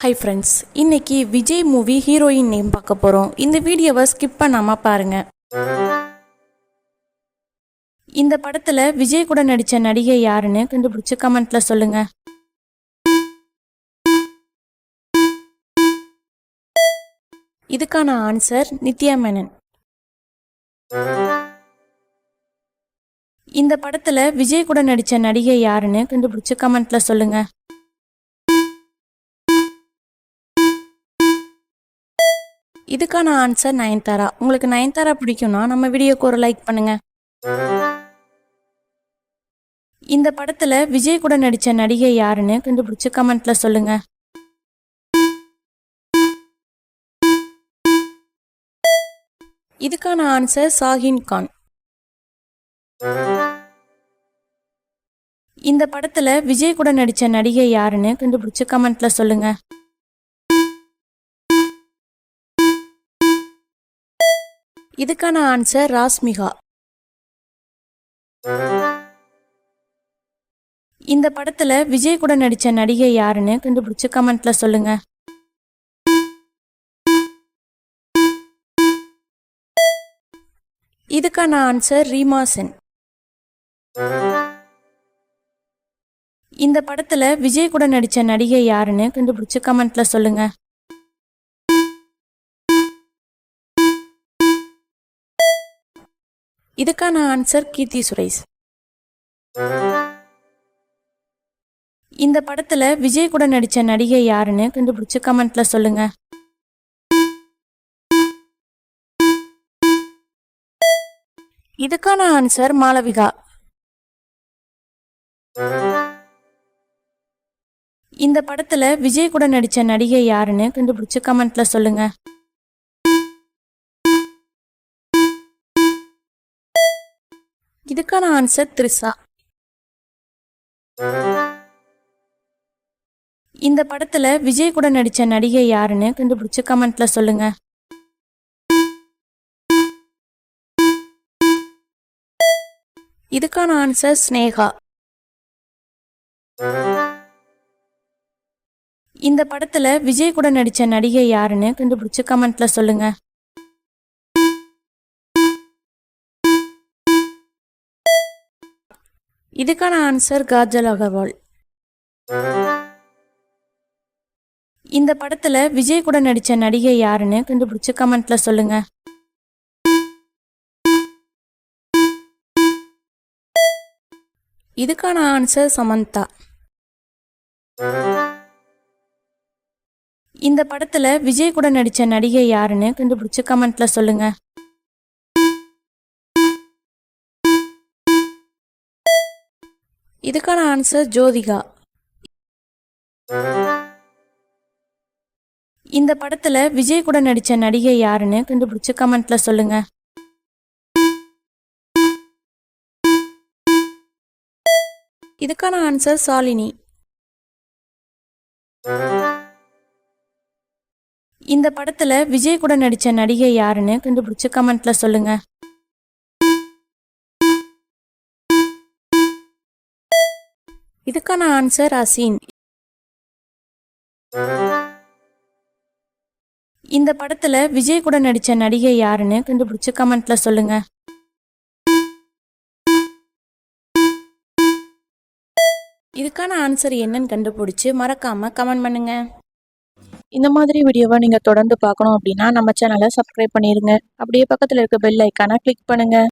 Hi friends இன்னைக்கு Vijay movie heroine name பார்க்க போகிறோம் இந்த வீடியோவை ஸ்கிப் பண்ணாமல் பாருங்கள் இந்த படத்தில் விஜய் கூட நடித்த நடிகை யாருன்னு கண்டுபிடிச்சு கமெண்ட்ல சொல்லுங்க. இதுக்கான ஆன்சர் நித்யா மேனன். இந்த படத்தில் விஜய் கூட நடித்த நடிகை யாருன்னு கண்டுபிடிச்சு கமெண்ட்ல சொல்லுங்கள் இதுக்கான ஆன்சர் நயன்தாரா. உங்களுக்கு நயன்தாரா பிடிக்கும்னா நம்ம வீடியோக்கு ஒரு லைக் பண்ணுங்க. இந்த படத்துல விஜய் கூட நடிச்ச நடிகை யாருன்னு கண்டுபிடிச்சு கமெண்ட்ல சொல்லுங்க. இதுக்கான ஆன்சர் சாஹின் கான். இந்த படத்துல விஜய் கூட நடிச்ச நடிகை யாருன்னு கண்டுபிடிச்சு கமெண்ட்ல சொல்லுங்க. இதுக்கான ஆன்சர் ராஸ்மிகா. இந்த படத்துல விஜய் கூட நடிச்ச நடிகை யாருன்னு கண்டுபிடிச்சு கமெண்ட்ல சொல்லுங்க. இதுக்கான ஆன்சர் ரீமா சென். இந்த படத்துல விஜய் கூட நடிச்ச நடிகை யாருன்னு கண்டுபிடிச்சு கமெண்ட்ல சொல்லுங்க. இதுக்கான ஆன்சர் கீர்த்தி சுரேஷ். இந்த படத்துல விஜய் கூட நடிச்ச நடிகை யாருன்னு கண்டுபிடிச்சு கமெண்ட்ல சொல்லுங்க. இதுக்கான ஆன்சர் மாளவிகா. இந்த படத்துல விஜய் கூட நடிச்ச நடிகை யாருன்னு கண்டுபிடிச்சு கமெண்ட்ல சொல்லுங்க. இதுக்கான ஆன்சர் த்ரிஷா. இந்த படத்துல விஜய் கூட நடிச்ச நடிகை யாருன்னு கண்டுபிடிச்சு கமெண்ட்ல சொல்லுங்க. இதுக்கான ஆன்சர் ஸ்னேகா. இந்த படத்துல விஜய் கூட நடிச்ச நடிகை யாருன்னு கண்டுபிடிச்சு கமெண்ட்ல சொல்லுங்க. இதுக்கான ஆன்சர் காஜல் அகர்வால். இந்த படத்துல விஜய் கூட நடிச்ச நடிகை யாருன்னு கண்டுபிடிச்சு கமெண்ட்ல சொல்லுங்க. இதுக்கான ஆன்சர் சமந்தா. இந்த படத்துல விஜய் கூட நடிச்ச நடிகை யாருன்னு கண்டுபிடிச்சு கமெண்ட்ல சொல்லுங்க. இதுக்கான ஆன்சர் ஜோதிகா. இந்த படத்துல விஜய் கூட நடிச்ச நடிகை யாருன்னு கண்டுபிடிச்சு கமெண்ட்ல சொல்லுங்க. இதுக்கான ஆன்சர் சாலினி. இந்த படத்துல விஜய் கூட நடிச்ச நடிகை யாருன்னு கண்டுபிடிச்சு கமெண்ட்ல சொல்லுங்க. இதுக்கான ஆன்சர் அசீன். இந்த படத்துல விஜய் கூட நடிச்ச நடிகை யாருன்னு கண்டுபிடிச்சு கமெண்ட்ல சொல்லுங்க. இதுக்கான ஆன்சர் என்னன்னு கண்டுபிடிச்சு மறக்காம கமெண்ட் பண்ணுங்க. இந்த மாதிரி வீடியோவை நீங்கள் தொடர்ந்து பார்க்கணும் அப்படின்னா நம்ம சேனலை சப்ஸ்கிரைப் பண்ணிடுங்க அப்படியே பக்கத்தில் இருக்க பெல் ஐக்கானை கிளிக் பண்ணுங்க.